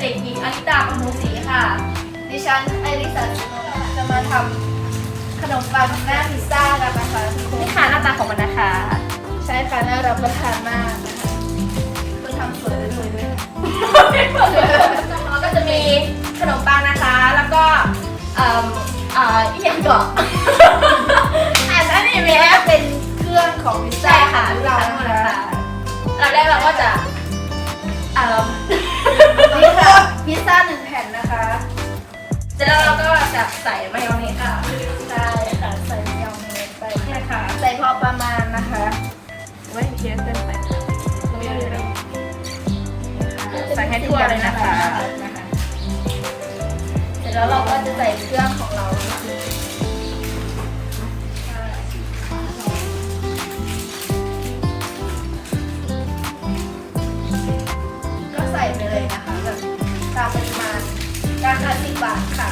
เด็กหญิงอนิตาปนุสีค่ะ ดิฉันไอริสาจุนจะมาทำขนมปังหน้าพิซซ่ากันนะคะคุณนี่ค่ะหน้าตาของมันนะคะ ใช่ค่ะน่ารับประทานมากนะคะคุณทำสวยเลยด้วยแล้วก็จะมีขนมปังนะคะ แล้วก็อ่อเอ่ออีกอย่างก่อน ร็จแล้วเราก็จะใส่เครื่องของเราก็ใส่ไปเลยนะคะแบบตามปริมาณราคาสิบบาทค่ะ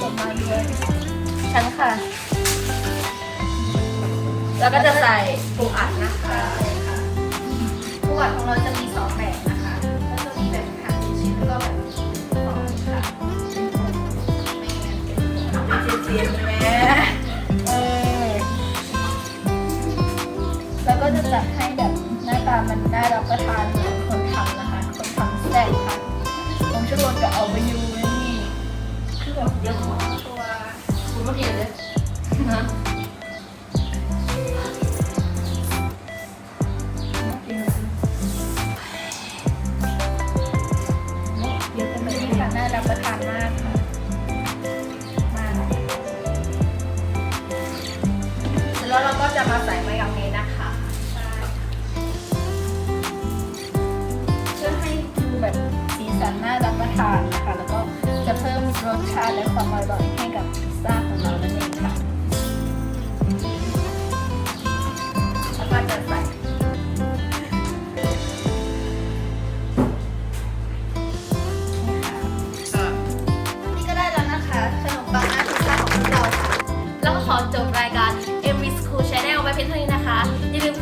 ออกมาด้วยฉันค่ะ แล้วก็จะใส่ปูอัดนะคะผู้อัดของเราจะมีสองแบบนะคะก็จะมีแบบหั่นเป็นชิ้นแล้วก็แบบสองค่ะไม่งั้นเป็นเจียนๆแม่เออแล้วก็จะจัดให้แบบหน้าตามันน่ารับประทานเหมือนคนทำนะคะ คนทำแซ่บค่ะผมชูรสกับเอาไปยูนี่คือแบบเยอะมากตัวคุณเมื่อกี้เลยนะ จะมาใส่มายองเนสนะคะใช่เพื่อให้ดูแบบสีสันน่ารับประทานนะคะ แล้วก็จะเพิ่มรสชาติและความอร่อยให้กับ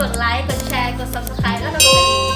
กดไลค์ กดแชร์ กด subscribe แล้วก็กดกระดิ่ง